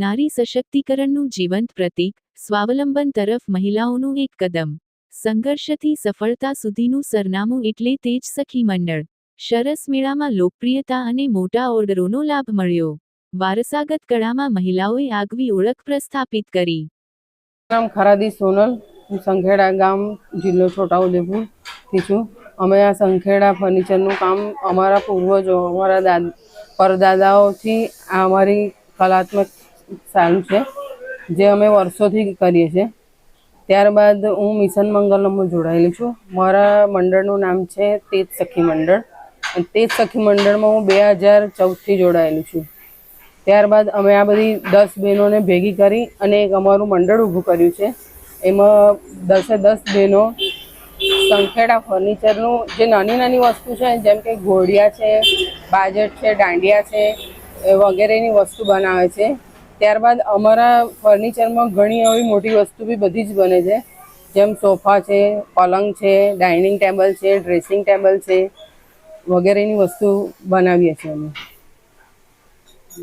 નારી સશક્તિકરણનું જીવંત પ્રતીક, સ્વાવલંબન તરફ મહિલાઓનું એક કદમ. સંઘર્ષથી સફળતા સુધીનું સરનામું એટલે તેજ સખી મંડળ. સરસ મેળામાં લોકપ્રિયતા અને મોટા ઓર્ડરોનો લાભ મળ્યો. વારસાગત કળામાં મહિલાઓએ આગવી ઓળખ પ્રસ્થાપિત કરી. નામ ખરાદી સોનલ. હું સંખેડા ગામ, જિલ્લો છોટાઉદેપુરથી છું. અમે આ સંખેડા ફર્નિચરનું કામ અમારા પૂર્વજો, અમારા દાદ પરદાદાઓથી અમારી કલાત્મક સારું છે. જે અમે વર્ષોથી કરીએ છીએ. ત્યારબાદ હું મિશન મંગલમમાં જોડાયેલી છું. મારા મંડળનું નામ છે તેજ સખી મંડળ. તેજ સખી મંડળમાં હું બે હજાર ચૌદથી જોડાયેલી છું. ત્યારબાદ અમે આ બધી દસ બહેનોને ભેગી કરી અને એક અમારું મંડળ ઊભું કર્યું છે. એમાં દસે દસ બહેનો સંખેડા ફર્નિચરનું જે નાની નાની વસ્તુ છે, જેમ કે ઘોડિયા છે, બાજટ છે, દાંડિયા છે વગેરેની વસ્તુ બનાવે છે. ત્યારબાદ અમારા ફર્નિચરમાં ઘણી એવી મોટી વસ્તુ બી બધી જ બને છે. જેમ સોફા છે, પલંગ છે ડાઇનિંગ ટેબલ છે ડ્રેસિંગ ટેબલ છે, વગેરેની વસ્તુ બનાવીએ છીએ અમે.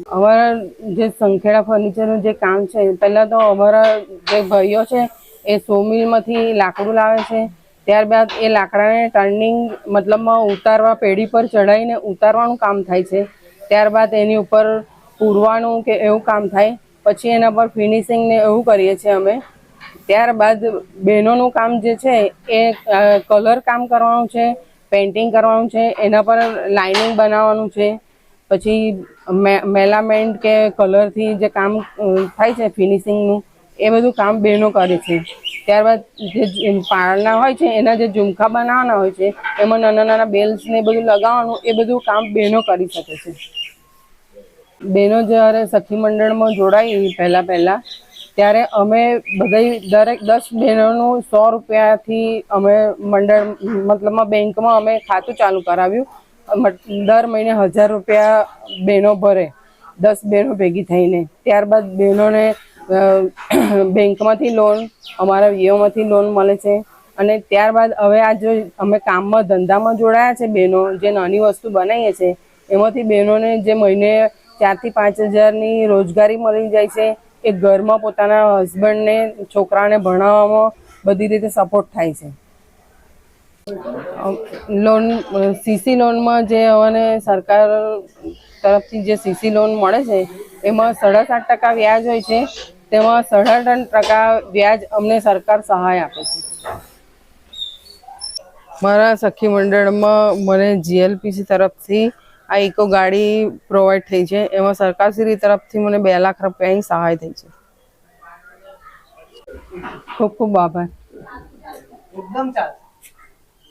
અમારા જે સંખેડા ફર્નિચરનું જે કામ છે, પહેલાં તો અમારા જે ભાઈઓ છે, એ સોમિલમાંથી લાકડું લાવે છે. ત્યારબાદ એ લાકડાને ટર્નિંગ મતલબમાં ઉતારવા પેઢી પર ચડાવીને ઉતારવાનું કામ થાય છે. ત્યારબાદ એની ઉપર પૂરવાનું કે એવું કામ થાય, પછી એના પર ફિનિશિંગ ને એવું કરીએ છીએ અમે. ત્યારબાદ બહેનોનું કામ જે છે, એ કલર કામ કરવાનું છે પેઇન્ટિંગ કરવાનું છે, એના પર લાઇનિંગ બનાવવાનું છે. પછી મેલામેન્ટ કે કલરથી જે કામ થાય છે ફિનિશિંગનું એ બધું કામ બહેનો કરે છે. ત્યારબાદ જે પાળના હોય છે, એના જે ઝુમખા બનાવવાના હોય છે, એમાં નાના નાના બેલ્સ ને બધું લગાવવાનું, એ બધું કામ બહેનો કરી શકે છે. બહેનો જ્યારે સખી મંડળમાં જોડાઈ પહેલાં પહેલાં, ત્યારે અમે બધા દરેક દસ બહેનોનું સો રૂપિયાથી અમે મંડળ મતલબમાં બેંકમાં અમે ખાતું ચાલુ કરાવ્યું. દર મહિને હજાર રૂપિયા બહેનો ભરે, દસ બહેનો ભેગી થઈને. ત્યારબાદ બહેનોને બેંકમાંથી લોન, અમારા વીઓમાંથી લોન મળે છે. અને ત્યારબાદ હવે આ જો અમે કામમાં ધંધામાં જોડાયા છે બહેનો જે નાની વસ્તુ બનાવીએ છીએ એમાંથી બહેનોને જે મહિને ચારથી પાંચ હજારની રોજગારી મળી જાય છે. એ ઘરમાં પોતાના હસબન્ડને છોકરાને ભણાવવામાં બધી રીતે સપોર્ટ થાય છે. લોન સીસી લોનમાં જે અમને સરકાર તરફથી જે સીસી લોન મળે છે, એમાં સાડા સાત ટકા વ્યાજ હોય છે. તેમાં સાડા ત્રણ ટકા વ્યાજ અમને સરકાર સહાય આપે છે. મારા સખી મંડળમાં મને જીએલપીસી તરફથી આ ઇકો ગાડી પ્રોવાઈડ થઈ છે. એમાં સરકારશ્રી તરફથી મને બે લાખ રૂપિયાની સહાય થઈ છે. ખૂબ ખૂબ આભાર. એકદમ ચાલશે